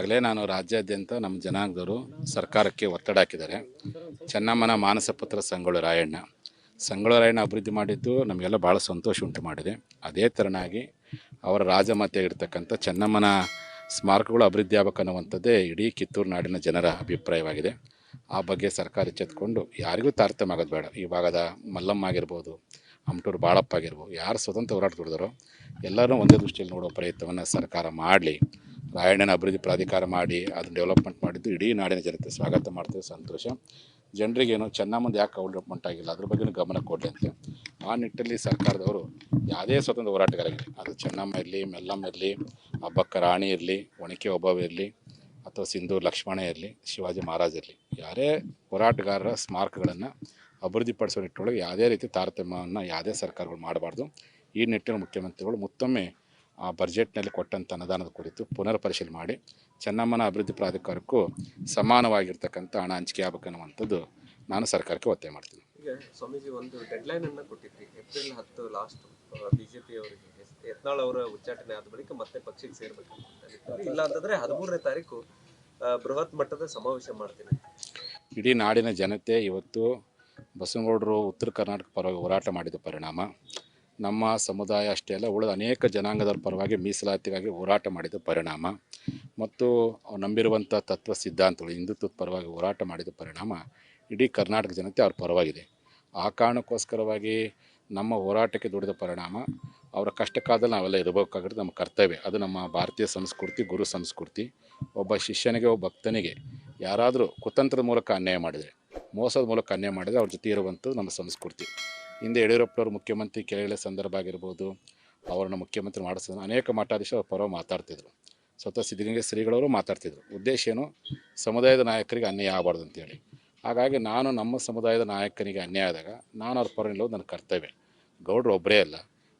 ಈಗಾಗಲೇ ನಾನು ರಾಜ್ಯಾದ್ಯಂತ ನಮ್ಮ ಜನಾಂಗದವರು ಸರ್ಕಾರಕ್ಕೆ ಒತ್ತಡ ಹಾಕಿದ್ದಾರೆ. ಚೆನ್ನಮ್ಮನ ಮಾನಸ ಪುತ್ರ ಸಂಗೊಳ್ಳಿ ರಾಯಣ್ಣ. ಸಂಗೊಳ್ಳಿ ರಾಯಣ್ಣ ಅಭಿವೃದ್ಧಿ ಮಾಡಿದ್ದು ನಮಗೆಲ್ಲ ಭಾಳ ಸಂತೋಷ ಉಂಟು ಮಾಡಿದೆ. ಅದೇ ಥರನಾಗಿ ಅವರ ರಾಜಮಾತೆಯಾಗಿರ್ತಕ್ಕಂಥ ಚೆನ್ನಮ್ಮನ ಸ್ಮಾರಕಗಳು ಅಭಿವೃದ್ಧಿ ಆಗ್ಬೇಕನ್ನುವಂಥದ್ದೇ ಇಡೀ ಕಿತ್ತೂರು ನಾಡಿನ ಜನರ ಅಭಿಪ್ರಾಯವಾಗಿದೆ. ಆ ಬಗ್ಗೆ ಸರ್ಕಾರ ಎಚ್ಚೆತ್ಕೊಂಡು ಯಾರಿಗೂ ತಾರತಮ್ಯ ಆಗೋದು ಬೇಡ. ಈ ಭಾಗದ ಮಲ್ಲಮ್ಮ ಆಗಿರ್ಬೋದು ಅಮಟೂರು ಬಾಳಪ್ಪ ಆಗಿರ್ಬೋದು, ಯಾರು ಸ್ವತಂತ್ರ ಹೋರಾಟ ದುಡಿದಾರೋ ಎಲ್ಲರೂ ಒಂದೇ ದೃಷ್ಟಿಯಲ್ಲಿ ನೋಡೋ ಪ್ರಯತ್ನವನ್ನು ಸರ್ಕಾರ ಮಾಡಲಿ. ರಾಯಣ್ಣನ ಅಭಿವೃದ್ಧಿ ಪ್ರಾಧಿಕಾರ ಮಾಡಿ ಅದನ್ನು ಡೆವಲಪ್ಮೆಂಟ್ ಮಾಡಿದ್ದು ಇಡೀ ನಾಡಿನ ಜನತೆ ಸ್ವಾಗತ ಮಾಡ್ತೇವೆ. ಸಂತೋಷ. ಜನರಿಗೇನು ಚೆನ್ನಮ್ಮಂದು ಯಾಕೆ ಡೆವಲಪ್ಮೆಂಟ್ ಆಗಿಲ್ಲ? ಅದ್ರ ಬಗ್ಗೆನೂ ಗಮನ ಕೊಡಲಿ ಅಂತ. ಆ ನಿಟ್ಟಲ್ಲಿ ಸರ್ಕಾರದವರು ಯಾವುದೇ ಸ್ವತಂತ್ರ ಹೋರಾಟಗಾರರಿಗೆ ಅದು ಚೆನ್ನಮ್ಮ ಇರಲಿ, ಮೆಲ್ಲಮ್ಮ ಇರಲಿ, ಹಬ್ಬಕ್ಕ ರಾಣಿ ಇರಲಿ, ಒಣಕೆ ಒಬ್ಬವ ಇರಲಿ, ಅಥವಾ ಸಿಂಧು, ಲಕ್ಷ್ಮಣ ಇರಲಿ, ಶಿವಾಜಿ ಮಹಾರಾಜ್ ಇರಲಿ. ಯಾರೇ ಹೋರಾಟಗಾರರ ಸ್ಮಾರಕಗಳನ್ನು ಅಭಿವೃದ್ಧಿಪಡಿಸೋ ನಿಟ್ಟೊಳಗೆ ಯಾವುದೇ ರೀತಿ ತಾರತಮ್ಯವನ್ನು ಯಾವುದೇ ಸರ್ಕಾರಗಳು ಮಾಡಬಾರ್ದು. ಈ ನಿಟ್ಟಿನ ಮುಖ್ಯಮಂತ್ರಿಗಳು ಮತ್ತೊಮ್ಮೆ ಆ ಬಜೆಟ್ನಲ್ಲಿ ಕೊಟ್ಟಂಥ ಅನುದಾನದ ಕುರಿತು ಪುನರ್ ಪರಿಶೀಲನೆ ಮಾಡಿ ಚೆನ್ನಮ್ಮನ ಅಭಿವೃದ್ಧಿ ಪ್ರಾಧಿಕಾರಕ್ಕೂ ಸಮಾನವಾಗಿರ್ತಕ್ಕಂಥ ಹಣ ಹಂಚಿಕೆ ಆಗಬೇಕನ್ನುವಂಥದ್ದು ನಾನು ಸರ್ಕಾರಕ್ಕೆ ಒತ್ತಾಯ ಮಾಡ್ತೀನಿ. ಈಗ ಸ್ವಾಮೀಜಿ ಒಂದು ಡೆಡ್ಲೈನ್ ಅನ್ನ ಕೊಟ್ಟಿದ್ರಿ ಏಪ್ರಿಲ್ ಹತ್ತು ಲಾಸ್ಟ್ ಬಿಜೆಪಿ ಅವರಿಗೆ. ಯತ್ನಾಳ್ ಅವರ ಉಚ್ಚಾಟನೆ ಆದ ಬಳಿಕ ಮತ್ತೆ ಪಕ್ಷಕ್ಕೆ ಸೇರ್ಬೇಕು. ಇಲ್ಲ ಅಂತಂದ್ರೆ ಹದಿಮೂರನೇ ತಾರೀಕು ಬೃಹತ್ ಮಟ್ಟದ ಸಮಾವೇಶ ಮಾಡ್ತೀನಿ ಇಡೀ ನಾಡಿನ ಜನತೆ ಇವತ್ತು ಬಸವನಗೌಡರು ಉತ್ತರ ಕರ್ನಾಟಕ ಪರವಾಗಿ ಹೋರಾಟ ಮಾಡಿದ ಪರಿಣಾಮ. ನಮ್ಮ ಸಮುದಾಯ ಅಷ್ಟೇ ಅಲ್ಲ, ಉಳಿದ ಅನೇಕ ಜನಾಂಗದವರ ಪರವಾಗಿ ಮೀಸಲಾತಿಗಾಗಿ ಹೋರಾಟ ಮಾಡಿದ ಪರಿಣಾಮ. ಮತ್ತು ನಂಬಿರುವಂಥ ತತ್ವ ಸಿದ್ಧಾಂತಗಳು, ಹಿಂದುತ್ವದ ಪರವಾಗಿ ಹೋರಾಟ ಮಾಡಿದ ಪರಿಣಾಮ ಇಡೀ ಕರ್ನಾಟಕ ಜನತೆ ಅವ್ರ ಪರವಾಗಿದೆ. ಆ ಕಾರಣಕ್ಕೋಸ್ಕರವಾಗಿ ನಮ್ಮ ಹೋರಾಟಕ್ಕೆ ದುಡಿದ ಪರಿಣಾಮ ಅವರ ಕಷ್ಟಕ್ಕಾದಲ್ಲಿ ನಾವೆಲ್ಲ ಇರಬೇಕಾಗಿರೋದು ನಮ್ಮ ಕರ್ತವ್ಯ. ಅದು ನಮ್ಮ ಭಾರತೀಯ ಸಂಸ್ಕೃತಿ, ಗುರು ಸಂಸ್ಕೃತಿ. ಒಬ್ಬ ಶಿಷ್ಯನಿಗೆ, ಒಬ್ಬ ಭಕ್ತನಿಗೆ ಯಾರಾದರೂ ಕುತಂತ್ರದ ಮೂಲಕ ಅನ್ಯಾಯ ಮಾಡಿದರೆ, ಮೋಸದ ಮೂಲಕ ಅನ್ಯಾಯ ಮಾಡಿದರೆ ಅವ್ರ ಜೊತೆ ಇರುವಂಥದ್ದು ನಮ್ಮ ಸಂಸ್ಕೃತಿ. ಹಿಂದೆ ಯಡಿಯೂರಪ್ಪನವರು ಮುಖ್ಯಮಂತ್ರಿ ಕೆಳಗಿಳ ಸಂದರ್ಭ ಆಗಿರ್ಬೋದು, ಅವರನ್ನು ಮುಖ್ಯಮಂತ್ರಿ ಮಾಡಿಸಿದ ಅನೇಕ ಮಠಾಧೀಶ ಪರವ ಮಾತಾಡ್ತಿದ್ರು. ಸ್ವತಃ ಸಿದ್ಧಗಂಗೆ ಶ್ರೀಗಳವರು ಮಾತಾಡ್ತಿದ್ರು. ಉದ್ದೇಶ ಏನು? ಸಮುದಾಯದ ನಾಯಕರಿಗೆ ಅನ್ಯಾಯ ಆಗಬಾರ್ದು ಅಂತೇಳಿ ಹಾಗಾಗಿ ನಾನು ನಮ್ಮ ಸಮುದಾಯದ ನಾಯಕನಿಗೆ ಅನ್ಯಾಯ ಆದಾಗ ನಾನು ಅವ್ರ ಪರ ನಿಲ್ಲೋದು ನನ್ನ ಕರ್ತವ್ಯ. ಗೌಡ್ರು ಒಬ್ಬರೇ ಅಲ್ಲ.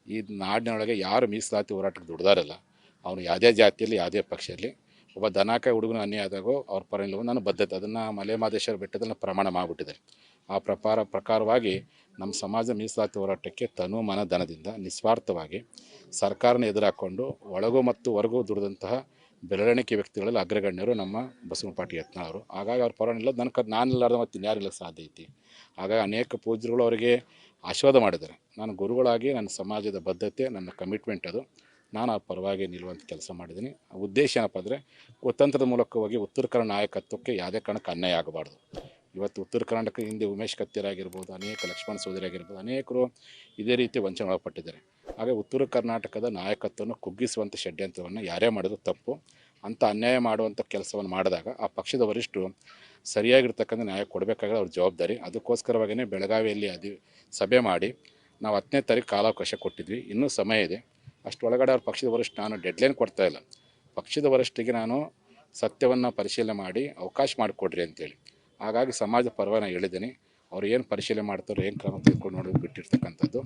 ಈ ನಾಡಿನೊಳಗೆ ಯಾರು ಮೀಸಲಾತಿ ಹೋರಾಟಕ್ಕೆ ದುಡ್ದಾರಲ್ಲ, ಅವನು ಯಾವುದೇ ಜಾತಿಯಲ್ಲಿ, ಯಾವುದೇ ಪಕ್ಷ ಇರಲಿ ಒಬ್ಬ ದನಾಕಾಯಿ ಹುಡುಗನ ಅನ್ಯಾಯ ಆದಾಗೋ ಅವ್ರ ಪರ ನಿಲ್ಲುವ ನನ್ನ ಬದ್ಧತೆ. ಅದನ್ನು ಮಲೆ ಮಹದೇಶ್ವರ ಬೆಟ್ಟದಲ್ಲಿ ಪ್ರಮಾಣ ಮಾಡಿಬಿಟ್ಟಿದೆ ಆ ಪ್ರಕಾರ ಪ್ರಕಾರವಾಗಿ ನಮ್ಮ ಸಮಾಜ ಮೀಸಲಾತಿ ಹೋರಾಟಕ್ಕೆ ತನು ಮನ ಧನದಿಂದ ನಿಸ್ವಾರ್ಥವಾಗಿ ಸರ್ಕಾರನ ಎದುರಾಕೊಂಡು ಒಳಗೂ ಮತ್ತು ಹೊರಗೂ ದುಡಿದಂತಹ ಬೆರಳೆಣಿಕೆ ವ್ಯಕ್ತಿಗಳಲ್ಲಿ ಅಗ್ರಗಣ್ಯರು ನಮ್ಮ ಬಸವನಪಾಟಿ ಪಾಟಿ ಅವರು. ಹಾಗಾಗಿ ಅವ್ರ ಪರವಾಗಿಲ್ಲ ನನ್ನ ಕ, ನಾನಿಲ್ಲಾರ್ದ ಮತ್ತು ಇನ್ಯಾರಿಲ್ಲ ಸಾಧ್ಯ ಐತಿ. ಹಾಗಾಗಿ ಅನೇಕ ಪೂಜ್ಯರುಗಳು ಅವರಿಗೆ ಆಶೀರ್ವಾದ ಮಾಡಿದ್ದಾರೆ. ನಾನು ಗುರುಗಳಾಗಿ ನನ್ನ ಸಮಾಜದ ಬದ್ಧತೆ, ನನ್ನ ಕಮಿಟ್ಮೆಂಟ್ ಅದು. ನಾನು ಆ ಪರವಾಗಿ ನಿಲ್ಲುವಂಥ ಕೆಲಸ ಮಾಡಿದ್ದೀನಿ. ಉದ್ದೇಶ ಏನಪ್ಪ ಅಂದರೆ, ಕುತಂತ್ರದ ಮೂಲಕವಾಗಿ ಉತ್ತರ ಕನ್ನಡ ನಾಯಕತ್ವಕ್ಕೆ ಯಾವುದೇ ಕಾರಣಕ್ಕೆ ಅನ್ಯಾಯ ಆಗಬಾರ್ದು. ಇವತ್ತು ಉತ್ತರ ಕರ್ನಾಟಕ ಹಿಂದೆ ಉಮೇಶ್ ಕತ್ತೇರ್ ಆಗಿರ್ಬೋದು, ಅನೇಕ ಲಕ್ಷ್ಮಣ ಸೋದರಿ ಆಗಿರ್ಬೋದು, ಅನೇಕರು ಇದೇ ರೀತಿ ವಂಚನೆ ಒಳಪಟ್ಟಿದ್ದಾರೆ ಹಾಗೆ ಉತ್ತರ ಕರ್ನಾಟಕದ ನಾಯಕತ್ವವನ್ನು ಕುಗ್ಗಿಸುವಂಥ ಷಡ್ಯಂತ್ರವನ್ನು ಯಾರೇ ಮಾಡಿದ್ರು ತಪ್ಪು. ಅಂಥ ಅನ್ಯಾಯ ಮಾಡುವಂಥ ಕೆಲಸವನ್ನು ಮಾಡಿದಾಗ ಆ ಪಕ್ಷದ ವರಿಷ್ಠರು ಸರಿಯಾಗಿರ್ತಕ್ಕಂಥ ನ್ಯಾಯ ಕೊಡಬೇಕಾದ್ರೆ ಅವ್ರ ಜವಾಬ್ದಾರಿ. ಅದಕ್ಕೋಸ್ಕರವಾಗಿಯೇ ಬೆಳಗಾವಿಯಲ್ಲಿ ಅದು ಸಭೆ ಮಾಡಿ ನಾವು ಹತ್ತನೇ ತಾರೀಕು ಕಾಲಾವಕಾಶ ಕೊಟ್ಟಿದ್ವಿ. ಇನ್ನೂ ಸಮಯ ಇದೆ. ಅಷ್ಟೊಳಗಡೆ ಅವ್ರ ಪಕ್ಷದ ವರಿಷ್ಠ ನಾನು ಡೆಡ್ಲೈನ್ ಕೊಡ್ತಾ ಇಲ್ಲ. ಪಕ್ಷದ ವರಿಷ್ಠಿಗೆ ನಾನು ಸತ್ಯವನ್ನು ಪರಿಶೀಲನೆ ಮಾಡಿ ಅವಕಾಶ ಮಾಡಿಕೊಡ್ರಿ ಅಂತೇಳಿ. ಹಾಗಾಗಿ ಸಮಾಜ ಪರವಾಗಿ ನಾನು ಹೇಳಿದ್ದೀನಿ. ಅವ್ರು ಏನು ಪರಿಶೀಲನೆ ಮಾಡ್ತಾರೋ, ಏನು ಕ್ರಮ ತೆಗೆದುಕೊಂಡು ನೋಡಿ ಬಿಟ್ಟಿರ್ತಕ್ಕಂಥದ್ದು.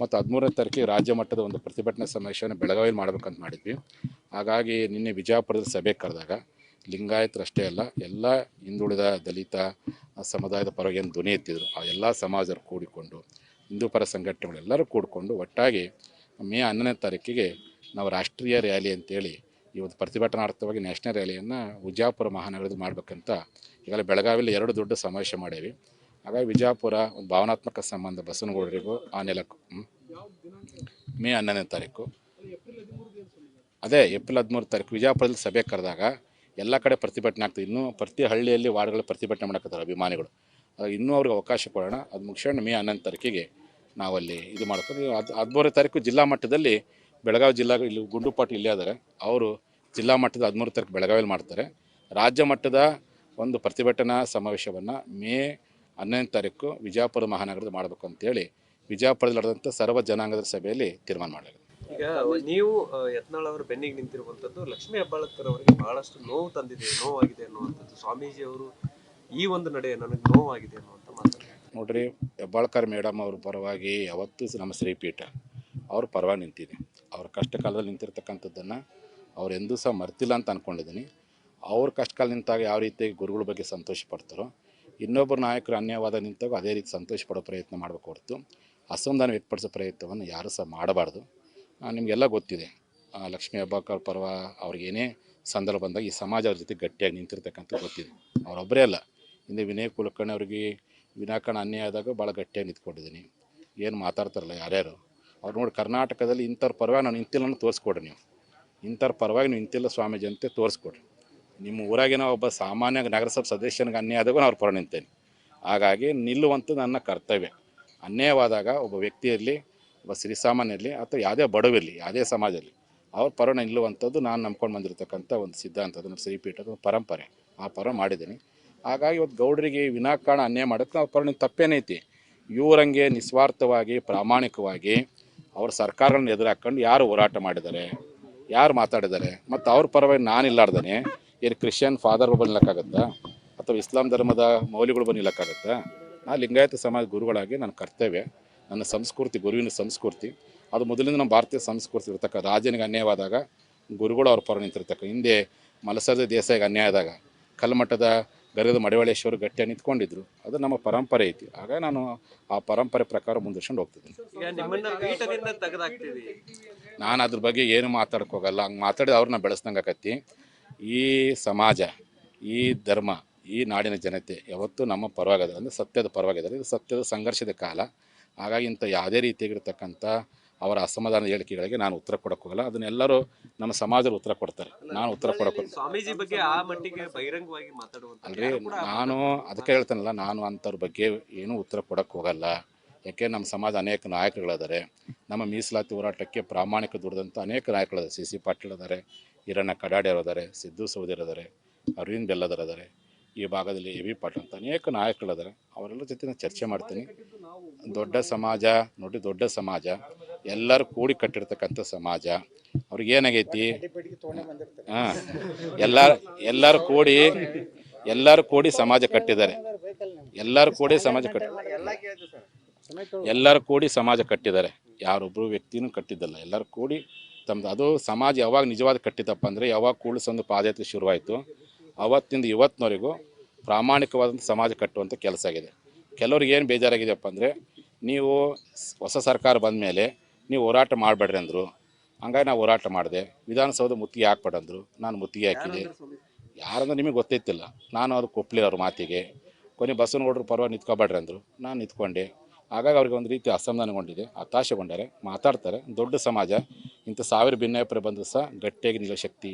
ಮತ್ತು ಹದಿಮೂರನೇ ತಾರೀಕಿಗೆ ರಾಜ್ಯ ಮಟ್ಟದ ಒಂದು ಪ್ರತಿಭಟನಾ ಸಮಾವೇಶವನ್ನು ಬೆಳಗಾವಿಯಲ್ಲಿ ಮಾಡಬೇಕಂತ ಮಾಡಿದ್ವಿ. ಹಾಗಾಗಿ ನಿನ್ನೆ ವಿಜಯಪುರದಲ್ಲಿ ಸಭೆ ಕರೆದಾಗ ಲಿಂಗಾಯತರಷ್ಟೇ ಅಲ್ಲ, ಎಲ್ಲ ಹಿಂದುಳಿದ ದಲಿತ, ಸಮುದಾಯದ ಪರವಾಗಿ ಏನು ಧ್ವನಿ ಎತ್ತಿದ್ರು, ಆ ಎಲ್ಲ ಸಮಾಜರು ಕೂಡಿಕೊಂಡು, ಹಿಂದೂ ಪರ ಸಂಘಟನೆಗಳೆಲ್ಲರೂ ಕೂಡಿಕೊಂಡು ಒಟ್ಟಾಗಿ ಮೇ ಹನ್ನೊಂದನೇ ತಾರೀಕಿಗೆ ನಾವು ರಾಷ್ಟ್ರೀಯ ರ್ಯಾಲಿ ಅಂತೇಳಿ ಈ ಒಂದು ಪ್ರತಿಭಟನಾರ್ಥವಾಗಿ ನ್ಯಾಷನಲ್ ರ್ಯಾಲಿಯನ್ನು ವಿಜಯಪುರ ಮಹಾನಗರದಲ್ಲಿ ಮಾಡಬೇಕಂತ ಈಗಲೇ ಬೆಳಗಾವಿಯಲ್ಲಿ ಎರಡು ದೊಡ್ಡ ಸಮಾವೇಶ ಮಾಡೇವಿ. ಹಾಗಾಗಿ ವಿಜಯಪುರ ಒಂದು ಭಾವನಾತ್ಮಕ ಸಂಬಂಧ ಬಸವನಗೌಡರಿಗೂ ಆ ನೆಲಕ್ಕೂ ಮೇ ಹನ್ನೊಂದನೇ ತಾರೀಕು. ಅದೇ ಏಪ್ರಿಲ್ ಹದಿಮೂರು ತಾರೀಕು ವಿಜಯಪುರದಲ್ಲಿ ಸಭೆ ಕರೆದಾಗ ಎಲ್ಲ ಕಡೆ ಪ್ರತಿಭಟನೆ ಆಗ್ತದೆ. ಇನ್ನೂ ಪ್ರತಿ ಹಳ್ಳಿಯಲ್ಲಿ ವಾರ್ಡ್ಗಳು ಪ್ರತಿಭಟನೆ ಮಾಡಕತ್ತಾರೆ ಅಭಿಮಾನಿಗಳು. ಇನ್ನೂ ಅವ್ರಿಗೆ ಅವಕಾಶ ಕೊಡೋಣ. ಅದು ಮುಗಿಸ್ಕೊಂಡು ಮೇ ಹನ್ನೊಂದು ತಾರೀಕಿಗೆ ನಾವಲ್ಲಿ ಇದು ಮಾಡ್ಕೊಂಡು ಅದು ಹದಿಮೂರನೇ ತಾರೀಕು ಜಿಲ್ಲಾ ಮಟ್ಟದಲ್ಲಿ ಬೆಳಗಾವಿ ಜಿಲ್ಲಾ ಇಲ್ಲಿ ಗುಂಡುಪಾಟಿ ಇಲ್ಲೇ ಆದರೆ ಅವರು ಜಿಲ್ಲಾ ಮಟ್ಟದ ಹದಿಮೂರು ತಾರೀಕು ಬೆಳಗಾವಿಯಲ್ಲಿ ಮಾಡ್ತಾರೆ. ರಾಜ್ಯ ಮಟ್ಟದ ಒಂದು ಪ್ರತಿಭಟನಾ ಸಮಾವೇಶವನ್ನು ಮೇ ಹನ್ನೊಂದನೇ ತಾರೀಕು ವಿಜಯಪುರ ಮಹಾನಗರದ ಮಾಡಬೇಕು ಅಂತೇಳಿ ವಿಜಯಪುರದಲ್ಲಿ ನಡೆದಂಥ ಸರ್ವ ಜನಾಂಗದ ಸಭೆಯಲ್ಲಿ ತೀರ್ಮಾನ ಮಾಡಲಾಗಿದೆ. ಈಗ ನೀವು ಯತ್ನಾಳ್ ಅವರ ಬೆನ್ನಿಗೆ ನಿಂತಿರುವಂಥದ್ದು ಲಕ್ಷ್ಮೀ ಹೆಬ್ಬಾಳಕರ್ ಅವರಿಗೆ ಬಹಳಷ್ಟು ನೋವು ತಂದಿದೆ ನೋವಾಗಿದೆ ಅನ್ನುವಂಥದ್ದು. ಸ್ವಾಮೀಜಿ ಅವರು ಈ ಒಂದು ನಡೆ ನನಗೆ ನೋವಾಗಿದೆ ಅನ್ನುವಂಥ ಮಾತು ನೋಡ್ರಿ ಹೆಬ್ಬಾಳ್ಕರ್ ಮೇಡಮ್ ಅವ್ರ ಪರವಾಗಿ ಯಾವತ್ತೂ ನಮ್ಮ ಶ್ರೀಪೀಠ ಅವ್ರ ಪರವಾಗಿ ನಿಂತಿದೆ. ಅವ್ರ ಕಷ್ಟ ಕಾಲದಲ್ಲಿ ನಿಂತಿರ್ತಕ್ಕಂಥದ್ದನ್ನು ಅವ್ರು ಎಂದೂ ಸಹ ಮರ್ತಿಲ್ಲ ಅಂತ ಅಂದ್ಕೊಂಡಿದ್ದೀನಿ ಅವ್ರ ಕಷ್ಟಕಾಲ ನಿಂತಾಗ ಯಾವ ರೀತಿ ಗುರುಗಳ ಬಗ್ಗೆ ಸಂತೋಷ ಪಡ್ತಾರೋ, ಇನ್ನೊಬ್ಬರು ನಾಯಕರು ಅನ್ಯವಾದ ನಿಂತಾಗ ಅದೇ ರೀತಿ ಸಂತೋಷ ಪಡೋ ಪ್ರಯತ್ನ ಮಾಡಬೇಕು ಹೊರತು ಅಸಮಾಧಾನ ವ್ಯಕ್ತಪಡಿಸೋ ಪ್ರಯತ್ನವನ್ನು ಯಾರೂ ಸಹ ಮಾಡಬಾರ್ದು. ನಿಮಗೆಲ್ಲ ಗೊತ್ತಿದೆ. ಲಕ್ಷ್ಮೀ ಹೆಬ್ಬಾಳ್ಕರ್ ಪರ್ವ ಅವ್ರಿಗೇನೇ ಸಂದರ್ಭ ಬಂದಾಗ ಈ ಸಮಾಜ ಅವ್ರ ಜೊತೆ ಗಟ್ಟಿಯಾಗಿ ನಿಂತಿರ್ತಕ್ಕಂಥ ಗೊತ್ತಿದೆ. ಅವರೊಬ್ಬರೇ ಅಲ್ಲ. ಹಿಂದೆ ವಿನಯ್ ಕುಲಕರ್ಣಿ ಅವ್ರಿಗೆ ವಿನಾಕಾರಣ ಅನ್ಯಾಯ ಆದಾಗ ಭಾಳ ಗಟ್ಟಿಯಾಗಿ ನಿಂತ್ಕೊಂಡಿದ್ದೀನಿ. ಏನು ಮಾತಾಡ್ತಾರಲ್ಲ ಯಾರ್ಯಾರು? ಅವ್ರು ನೋಡಿ ಕರ್ನಾಟಕದಲ್ಲಿ ಇಂಥವ್ರ ಪರವಾಗಿ ನಾನು ಇಂತಿಲ್ಲ ತೋರಿಸ್ಕೊಡ್ರಿ ನೀವು. ಇಂಥವ್ರ ಪರವಾಗಿ ನೀವು ಇಂತಿಲ್ಲ ಸ್ವಾಮೀಜಿ ಅಂತ ತೋರಿಸ್ಕೊಡ್ರಿ. ನಿಮ್ಮ ಊರಾಗಿನ ಒಬ್ಬ ಸಾಮಾನ್ಯ ನಗರಸಭೆ ಸದಸ್ಯನಿಗೆ ಅನ್ಯಾಯ ಆದಾಗ ನಾನು ಅವ್ರ ಹಾಗಾಗಿ ನಿಲ್ಲುವಂಥ ನನ್ನ ಕರ್ತವ್ಯ. ಅನ್ಯಾಯವಾದಾಗ ಒಬ್ಬ ವ್ಯಕ್ತಿ ಇರಲಿ ಒಬ್ಬ ಸಿರಿಸಾಮಾನ್ಯ ಇರಲಿ ಅಥವಾ ಯಾವುದೇ ಬಡವಿರಲಿ ಯಾವುದೇ ಸಮಾಜದಲ್ಲಿ ಅವ್ರ ಪರ ನಿಲ್ಲುವಂಥದ್ದು ನಾನು ನಂಬ್ಕೊಂಡು ಬಂದಿರತಕ್ಕಂಥ ಒಂದು ಸಿದ್ಧಾಂತ ನಮ್ಮ ಶ್ರೀಪೀಠದ ಒಂದು ಪರಂಪರೆ. ಆ ಪರ ಮಾಡಿದ್ದೀನಿ. ಹಾಗಾಗಿ ಇವತ್ತು ಗೌಡರಿಗೆ ವಿನಾಕಾರಣ ಅನ್ಯಾಯ ಮಾಡೋಕ್ಕೆ ನಾವು ಪರ ನಿಂತು ತಪ್ಪೇನೈತಿ ಇವರಂಗೆ ನಿಸ್ವಾರ್ಥವಾಗಿ, ಪ್ರಾಮಾಣಿಕವಾಗಿ ಅವ್ರ ಸರ್ಕಾರಗಳನ್ನ ಎದುರು ಹಾಕ್ಕೊಂಡು ಯಾರು ಹೋರಾಟ ಮಾಡಿದ್ದಾರೆ, ಯಾರು ಮಾತಾಡಿದ್ದಾರೆ, ಮತ್ತು ಅವ್ರ ಪರವಾಗಿ ನಾನು ಇಲ್ಲಾರ್ದೇ ಏನು ಕ್ರಿಶ್ಚಿಯನ್ ಫಾದರ್ಗಳು ಬಂದಿಲ್ಲಕ್ಕಾಗತ್ತಾ ಅಥವಾ ಇಸ್ಲಾಂ ಧರ್ಮದ ಮೌಲ್ಯಗಳು ಬಂದಿಲ್ಲಕ್ಕಾಗತ್ತಾ ನಾ ಲಿಂಗಾಯತ ಸಮಾಜ ಗುರುಗಳಾಗಿ ನನ್ನ ಕರ್ತವ್ಯ ನನ್ನ ಸಂಸ್ಕೃತಿ ಗುರುವಿನ ಸಂಸ್ಕೃತಿ ಅದು ಮೊದಲಿಂದ ನಮ್ಮ ಭಾರತೀಯ ಸಂಸ್ಕೃತಿ ಇರ್ತಕ್ಕ ರಾಜನಿಗೆ ಅನ್ಯಾಯವಾದಾಗ ಗುರುಗಳು ಅವ್ರ ಪರ ನಿಂತಿರ್ತಕ್ಕ. ಹಿಂದೆ ಮಲಸರದ ದೇಸಾಯಿಗೆ ಅನ್ಯಾಯ ಆದಾಗ ಕಲ್ಮಠದ ಗರಿದ ಮಡಿವಾಳೇಶ್ವರ ಗಟ್ಟಿಯಾಗಿ ನಿಂತ್ಕೊಂಡಿದ್ರು. ಅದು ನಮ್ಮ ಪರಂಪರೆ ಐತಿ. ಆಗ ನಾನು ಆ ಪರಂಪರೆ ಪ್ರಕಾರ ಮುಂದುವರ್ಸ್ಕೊಂಡು ಹೋಗ್ತಿದ್ದೀನಿ. ನಾನು ಅದ್ರ ಬಗ್ಗೆ ಏನು ಮಾತಾಡ್ಕೋಗಲ್ಲ ಹಂಗೆ ಮಾತಾಡಿದ ಅವ್ರನ್ನ ಬೆಳೆಸ್ದಂಗೆ ಆಕತಿ ಈ ಸಮಾಜ ಈ ಧರ್ಮ ಈ ನಾಡಿನ ಜನತೆ ಯಾವತ್ತೂ ನಮ್ಮ ಪರವಾಗಿದೆ ಅಂದರೆ ಸತ್ಯದ ಪರವಾಗಿದ್ದಾರೆ ಇದು ಸತ್ಯದ ಸಂಘರ್ಷದ ಕಾಲ. ಹಾಗಾಗಿ ಇಂಥ ಯಾವುದೇ ರೀತಿಯಾಗಿರ್ತಕ್ಕಂಥ ಅವರ ಅಸಮಾಧಾನ ಹೇಳಿಕೆಗಳಿಗೆ ನಾನು ಉತ್ತರ ಕೊಡೋಕ್ಕೋಗಲ್ಲ ಹೋಗಲ್ಲ. ಅದನ್ನೆಲ್ಲರೂ ನಮ್ಮ ಸಮಾಜದ ಉತ್ತರ ಕೊಡ್ತಾರೆ. ನಾನು ಉತ್ತರ ಕೊಡಕ್ಕೆ ಸ್ವಾಮೀಜಿ ಬಗ್ಗೆ ಆ ಮಟ್ಟಿಗೆ ಬಹಿರಂಗವಾಗಿ ಅಲ್ರಿ ನಾನು ಅದಕ್ಕೆ ಹೇಳ್ತೇನಲ್ಲ ನಾನು ಅಂಥವ್ರ ಬಗ್ಗೆ ಏನೂ ಉತ್ತರ ಕೊಡಕ್ಕೆ ಹೋಗಲ್ಲ. ಯಾಕೆ ನಮ್ಮ ಸಮಾಜ ಅನೇಕ ನಾಯಕರುಗಳಿದ್ದಾರೆ. ನಮ್ಮ ಮೀಸಲಾತಿ ಹೋರಾಟಕ್ಕೆ ಪ್ರಾಮಾಣಿಕ ದುಡಿದಂಥ ಅನೇಕ ನಾಯಕರಿದ್ದಾರೆ ಸಿ ಸಿ ಪಾಟೀಲ್ ಇದ್ದಾರೆ. ಹಿರಣ್ಣ ಕಡಾಡಿ ಅವರು ಸಿದ್ದು ಸೌದಿರ್ ಇದ್ದಾರೆ ಅರವಿಂದ್ ಇದ್ದಾರೆ ಈ ಭಾಗದಲ್ಲಿ ಎ ವಿ ಪಾಟೀಲ್ ಅಂತ ಅನೇಕ ನಾಯಕರಿದ್ದಾರೆ ಅವರೆಲ್ಲ ಜೊತೆ ನಾನು ಚರ್ಚೆ ಮಾಡ್ತೀನಿ. ದೊಡ್ಡ ಸಮಾಜ, ನೋಡಿ ದೊಡ್ಡ ಸಮಾಜ, ಎಲ್ಲರೂ ಕೂಡಿ ಕಟ್ಟಿರ್ತಕ್ಕಂಥ ಸಮಾಜ. ಅವ್ರಿಗೆ ಏನಾಗೈತಿ? ಹಾಂ, ಎಲ್ಲ, ಎಲ್ಲರೂ ಕೂಡಿ ಎಲ್ಲರೂ ಕೂಡಿ ಸಮಾಜ ಕಟ್ಟಿದ್ದಾರೆ. ಎಲ್ಲರೂ ಕೂಡಿ ಸಮಾಜ ಕಟ್ಟಿ, ಎಲ್ಲರೂ ಕೂಡಿ ಸಮಾಜ ಕಟ್ಟಿದ್ದಾರೆ. ಯಾರೊಬ್ಬರು ವ್ಯಕ್ತಿನೂ ಕಟ್ಟಿದ್ದಲ್ಲ. ಎಲ್ಲರೂ ಕೂಡಿ ತಮ್ಮದು ಅದು ಸಮಾಜ ಯಾವಾಗ ನಿಜವಾದ ಕಟ್ಟಿದಪ್ಪ ಅಂದರೆ ಯಾವಾಗ ಕೂಡಿಸೊಂದು ಪಾದಯಾತ್ರೆ ಶುರುವಾಯಿತು, ಅವತ್ತಿಂದ ಇವತ್ತಿನವರೆಗೂ ಪ್ರಾಮಾಣಿಕವಾದಂಥ ಸಮಾಜ ಕಟ್ಟುವಂಥ ಕೆಲಸ ಆಗಿದೆ. ಕೆಲವ್ರಿಗೆ ಏನು ಬೇಜಾರಾಗಿದೆಯಪ್ಪ ಅಂದರೆ, ನೀವು ಹೊಸ ಸರ್ಕಾರ ಬಂದ ಮೇಲೆ ನೀವು ಹೋರಾಟ ಮಾಡಬೇಡ್ರಿ ಅಂದರು. ಹಂಗಾಗಿ ನಾವು ಹೋರಾಟ ಮಾಡಿದೆ. ವಿಧಾನಸೌಧ ಮುತ್ತಿಗೆ ಹಾಕ್ಬೇಡಂದ್ರು ನಾನು ಮುತ್ತಿಗೆ ಹಾಕಿದೆ. ಯಾರಂದ್ರೆ ನಿಮಗೆ ಗೊತ್ತಿತ್ತಿಲ್ಲ ನಾನು ಅದು ಒಪ್ಪಲಿಲ್ಲ ಅವ್ರ ಮಾತಿಗೆ. ಕೊನೆ ಬಸ್ಸನ್ನು ಹೊಡ್ರು ಪರವಾಗಿ ನಿಂತ್ಕೊಬೇಡ್ರಿ ಅಂದರು. ನಾನು ನಿಂತ್ಕೊಂಡೆ. ಹಾಗಾಗಿ ಅವ್ರಿಗೆ ಒಂದು ರೀತಿ ಅಸಮಾಧಾನಗೊಂಡಿದೆ. ಹತಾಶೆಗೊಂಡಾರೆ, ಮಾತಾಡ್ತಾರೆ. ದೊಡ್ಡ ಸಮಾಜ, ಇಂಥ ಸಾವಿರ ಭಿನ್ನಾಭಿಪ್ರಾಯ ಬಂದರೂ ಸಹ ಗಟ್ಟಿಯಾಗಿ ನಿಲ್ಲೋ ಶಕ್ತಿ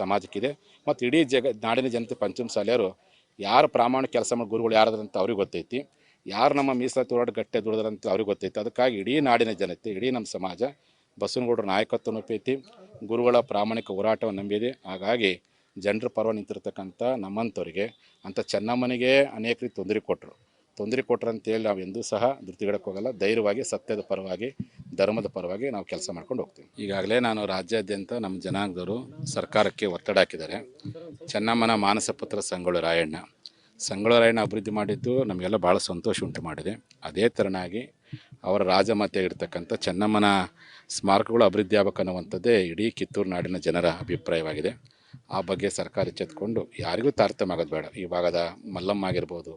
ಸಮಾಜಕ್ಕಿದೆ. ಮತ್ತು ಇಡೀ ಜಗ, ನಾಡಿನ ಜನತೆ ಪಂಚಮ ಶಾಲೆಯವರು ಯಾರು ಪ್ರಾಮಾಣಿಕ ಕೆಲಸ ಮಾಡಿ ಗುರುಗಳು ಯಾರಾದ್ರಂತ ಅವ್ರಿಗೆ ಗೊತ್ತೈತಿ. ಯಾರು ನಮ್ಮ ಮೀಸಲಾತಿ ಹೋರಾಟ ಗಟ್ಟಿ ದುಡಿದ್ರಂತ ಅವ್ರಿಗೆ ಗೊತ್ತೈತಿ. ಅದಕ್ಕಾಗಿ ಇಡೀ ನಾಡಿನ ಜನತೆ, ಇಡೀ ನಮ್ಮ ಸಮಾಜ ಬಸವನಗೌಡರ ನಾಯಕತ್ವ ಒಪ್ಪೈತಿ ಗುರುಗಳ ಪ್ರಾಮಾಣಿಕ ಹೋರಾಟವನ್ನು ನಂಬಿದೆ. ಹಾಗಾಗಿ ಜನರ ಪರವಾಗಿ ನಿಂತಿರ್ತಕ್ಕಂಥ ನಮ್ಮಂಥವ್ರಿಗೆ, ಅಂಥ ಚೆನ್ನಮ್ಮನಿಗೆ ಅನೇಕ ರೀತಿ ತೊಂದರೆ ಕೊಟ್ಟರು. ತೊಂದರೆ ಕೊಟ್ರೆ ಅಂತೇಳಿ ನಾವು ಎಂದೂ ಸಹ ಧೃತಿಗಿಡಕ್ಕೆ ಧೈರ್ಯವಾಗಿ, ಸತ್ಯದ ಪರವಾಗಿ, ಧರ್ಮದ ಪರವಾಗಿ ನಾವು ಕೆಲಸ ಮಾಡ್ಕೊಂಡು ಹೋಗ್ತೀವಿ. ಈಗಾಗಲೇ ನಾನು ರಾಜ್ಯಾದ್ಯಂತ ನಮ್ಮ ಜನಾಂಗದವರು ಸರ್ಕಾರಕ್ಕೆ ಒತ್ತಡ ಹಾಕಿದ್ದಾರೆ. ಚೆನ್ನಮ್ಮನ ಮಾನಸ ಪುತ್ರ ಸಂಗೊಳ್ಳು ರಾಯಣ್ಣ. ಸಂಗೊಳ್ಳು ರಾಯಣ್ಣ ಅಭಿವೃದ್ಧಿ ಮಾಡಿದ್ದು ನಮಗೆಲ್ಲ ಭಾಳ ಸಂತೋಷ ಉಂಟು ಮಾಡಿದೆ. ಅದೇ ಥರನಾಗಿ ಅವರ ರಾಜಮಾತೆಯಾಗಿರ್ತಕ್ಕಂಥ ಚೆನ್ನಮ್ಮನ ಸ್ಮಾರಕಗಳು ಅಭಿವೃದ್ಧಿ ಆಗಬೇಕನ್ನುವಂಥದ್ದೇ ಇಡೀ ಕಿತ್ತೂರು ನಾಡಿನ ಜನರ ಅಭಿಪ್ರಾಯವಾಗಿದೆ. ಆ ಬಗ್ಗೆ ಸರ್ಕಾರ ಎಚ್ಚೆತ್ಕೊಂಡು ಯಾರಿಗೂ ತಾರತಮ್ಯ ಆಗೋದು ಬೇಡ. ಈ ಭಾಗದ ಮಲ್ಲಮ್ಮ ಆಗಿರ್ಬೋದು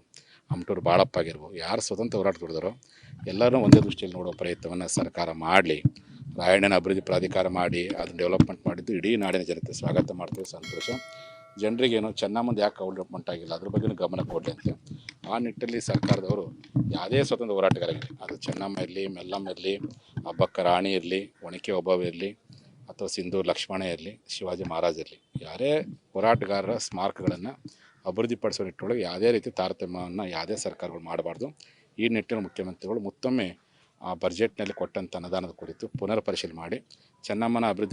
ಅಮಟೂರು ಬಾಳಪ್ಪ ಆಗಿರ್ಬೋದು. ಯಾರು ಸ್ವತಂತ್ರ ಹೋರಾಟ ದುಡಿದಾರೋ ಎಲ್ಲರೂ ಒಂದೇ ದೃಷ್ಟಿಯಲ್ಲಿ ನೋಡೋ ಪ್ರಯತ್ನವನ್ನು ಸರ್ಕಾರ ಮಾಡಲಿ. ರಾಯಣ್ಣನ ಅಭಿವೃದ್ಧಿ ಪ್ರಾಧಿಕಾರ ಮಾಡಿ, ಅದನ್ನು ಡೆವಲಪ್ಮೆಂಟ್ ಮಾಡಿದ್ದು ಇಡೀ ನಾಡಿನ ಜನತೆ ಸ್ವಾಗತ ಮಾಡ್ತೀವಿ, ಸಂತೋಷ. ಜನರಿಗೇನು ಚೆನ್ನಮ್ಮಂದು ಯಾಕೆ ಡೆವಲಪ್ಮೆಂಟ್ ಆಗಿಲ್ಲ, ಅದ್ರ ಬಗ್ಗೆ ಗಮನ ಕೊಡಲಿ ಅಂತ ಆ ನಿಟ್ಟಲ್ಲಿ ಸರ್ಕಾರದವರು ಯಾವುದೇ ಸ್ವತಂತ್ರ ಹೋರಾಟಗಾರರಿಗೆ ಅದು ಚೆನ್ನಮ್ಮ ಇರಲಿ, ಮೆಲ್ಲಮ್ಮ ಇರಲಿ, ಹಬ್ಬಕ್ಕ ರಾಣಿ ಇರಲಿ, ಒಣಕೆ ಒಬ್ಬವ ಇರಲಿ, ಅಥವಾ ಸಿಂಧು ಲಕ್ಷ್ಮಣ ಇರಲಿ, ಶಿವಾಜಿ ಮಹಾರಾಜ್ ಇರಲಿ. ಯಾರೇ ಹೋರಾಟಗಾರರ ಸ್ಮಾರಕಗಳನ್ನು ಅಭಿವೃದ್ಧಿಪಡಿಸೋ ನಿಟ್ಟಿನೊಳಗೆ ಯಾವುದೇ ರೀತಿ ತಾರತಮ್ಯವನ್ನು ಯಾವುದೇ ಸರ್ಕಾರಗಳು ಮಾಡಬಾರ್ದು. ಈ ನಿಟ್ಟಿನಲ್ಲಿ ಮುಖ್ಯಮಂತ್ರಿಗಳು ಮತ್ತೊಮ್ಮೆ ಆ ಬಜೆಟ್ನಲ್ಲಿ ಕೊಟ್ಟಂಥ ಅನುದಾನದ ಕುರಿತು ಪುನರ್ ಪರಿಶೀಲನೆ ಮಾಡಿ, ಚೆನ್ನಮ್ಮನ ಅಭಿವೃದ್ಧಿ